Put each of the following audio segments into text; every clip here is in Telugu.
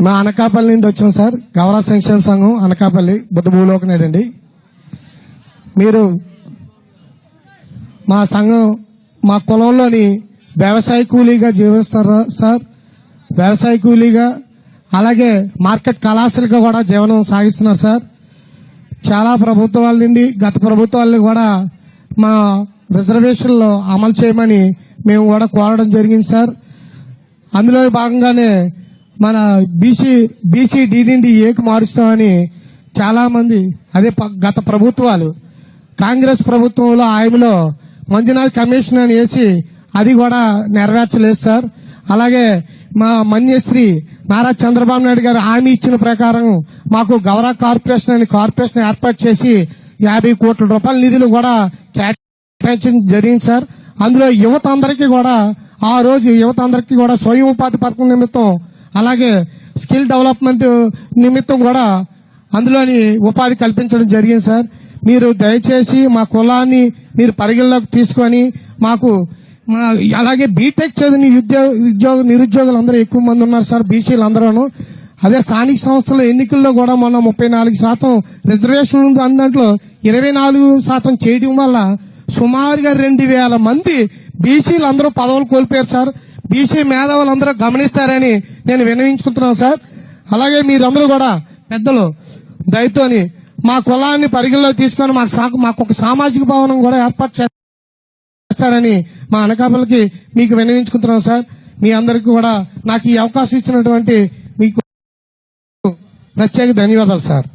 మా అనకాపల్లి నుండి వచ్చాం సార్. గౌరవ సంక్షేమ సంఘం అనకాపల్లి బుద్ధ భూలోకనేడండి మీరు మా సంఘం మా కులంలోని వ్యవసాయ కూలీగా జీవిస్తారా సార్? వ్యవసాయ కూలీగా అలాగే మార్కెట్ కళాశాలగా కూడా జీవనం సాగిస్తున్నారు సార్. చాలా ప్రభుత్వాల నుండి గత ప్రభుత్వాలను కూడా మా రిజర్వేషన్లో అమలు చేయమని మేము కూడా కోరడం జరిగింది సార్. అందులో భాగంగానే మన బీసీ బీసీ డి నుండి ఏకి మారుస్తామని చాలా మంది అదే ప- గత ప్రభుత్వాలు. కాంగ్రెస్ ప్రభుత్వంలో ఆయనలో మంజునాథ్ కమిషన్ అని వేసి అది కూడా నెరవేర్చలేదు సార్. అలాగే మా మన్యశ్రీ నారా చంద్రబాబు నాయుడు గారు హామీ ఇచ్చిన ప్రకారం మాకు గౌరవ కార్పొరేషన్ అని కార్పొరేషన్ ఏర్పాటు చేసి యాభై కోట్ల రూపాయల నిధులు కూడా కేటాయించడం జరిగింది సార్. అందులో యువత అందరికీ కూడా ఆ రోజు యువత అందరికీ కూడా స్వయం ఉపాధి పథకం నిమిత్తం అలాగే స్కిల్ డెవలప్మెంట్ నిమిత్తం కూడా అందులోని ఉపాధి కల్పించడం జరిగింది సార్. మీరు దయచేసి మా కులాన్ని మీరు పరిగణలోకి తీసుకొని మాకు మా అలాగే బీటెక్ చదివిన ఉద్యోగ ఉద్యోగ నిరుద్యోగులు అందరూ ఎక్కువ మంది ఉన్నారు సార్ బీసీలు అందరూను అదే స్థానిక సంస్థల ఎన్నికల్లో కూడా మొన్న ముప్పై నాలుగు శాతం రిజర్వేషన్ ఉంది. అందులో దాంట్లో ఇరవై నాలుగు శాతం చేయడం వల్ల సుమారుగా రెండు వేల మంది బీసీలు అందరూ పదవులు కోల్పోయారు సార్. బీసీ మేధావులందరూ గమనిస్తారని నేను విన్నవించుకుంటున్నాను సార్. అలాగే మీరందరూ కూడా పెద్దలు దయతోని మా కులాన్ని పరిగణలో తీసుకొని మాకు సా- మాకు ఒక సామాజిక భవనం కూడా ఏర్పాటు చేస్తారని మా అనకాపల్లికి మీకు విన్నవించుకుంటున్నాం సార్. మీ అందరికీ కూడా నాకు ఈ అవకాశం ఇచ్చినటువంటి మీకు ప్రత్యేక ధన్యవాదాలు సార్.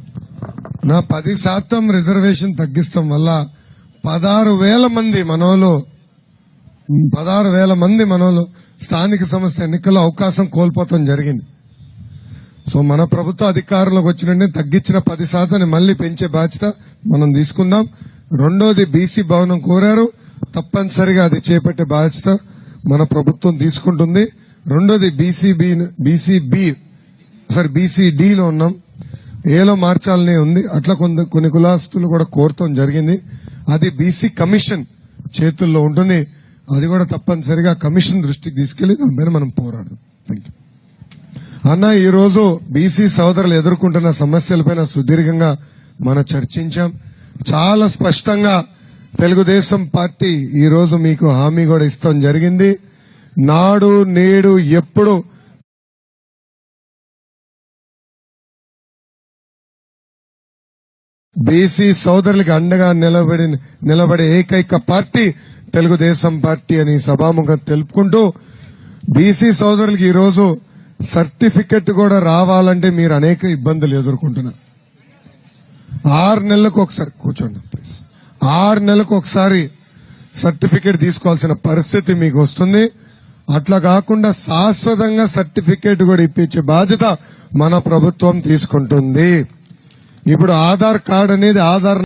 నా పది శాతం రిజర్వేషన్ తగ్గిస్తాం వల్ల పదహారు వేల మంది మనోలు పదహారు వేల మంది మనోలు స్థానిక సంస్థ ఎన్నికల్లో అవకాశం కోల్పోతాం జరిగింది. సో మన ప్రభుత్వ అధికారంలోకి వచ్చినంటే తగ్గించిన పది శాతాన్ని మళ్ళీ పెంచే బాధ్యత మనం తీసుకుందాం. రెండోది బీసీ భవనం కోరారు. తప్పనిసరిగా అది చేపట్టే బాధ్యత మన ప్రభుత్వం తీసుకుంటుంది. రెండోది బీసీబీ బీసీబీ సారీ బీసీడీలో ఉన్నాం. ఏలో మార్చాలనే ఉంది. అట్లా కొంత కొన్ని కులాస్తులు కూడా కోరటం జరిగింది. అది బీసీ కమిషన్ చేతుల్లో ఉంటుంది. అది కూడా తప్పనిసరిగా కమిషన్ దృష్టికి తీసుకెళ్ళి దాని మీద మనం పోరాడదాం. థ్యాంక్ యూ అన్న ఈరోజు బీసీ సోదరులు ఎదుర్కొంటున్న సమస్యలపైన సుదీర్ఘంగా మనం చర్చించాం. చాలా స్పష్టంగా తెలుగుదేశం పార్టీ ఈరోజు మీకు హామీ కూడా ఇస్తాం జరిగింది. నాడు నేడు ఎప్పుడు బీసీ సోదరులకి అండగా నిలబడి నిలబడే ఏకైక పార్టీ తెలుగుదేశం పార్టీ అని సభాముఖం తెలుపుకుంటూ బీసీ సోదరులకి ఈరోజు సర్టిఫికెట్ కూడా రావాలంటే మీరు అనేక ఇబ్బందులు ఎదుర్కొంటున్నారు. ఆరు నెలలకు ఒకసారి కూర్చోండి ప్లీజ్ ఆరు నెలలకు ఒకసారి సర్టిఫికేట్ తీసుకోవాల్సిన పరిస్థితి మీకు వస్తుంది. అట్లా కాకుండా శాశ్వతంగా సర్టిఫికేట్ కూడా ఇప్పించే బాధ్యత మన ప్రభుత్వం తీసుకుంటుంది. ఇప్పుడు ఆధార్ కార్డ్ అనేది ఆధార్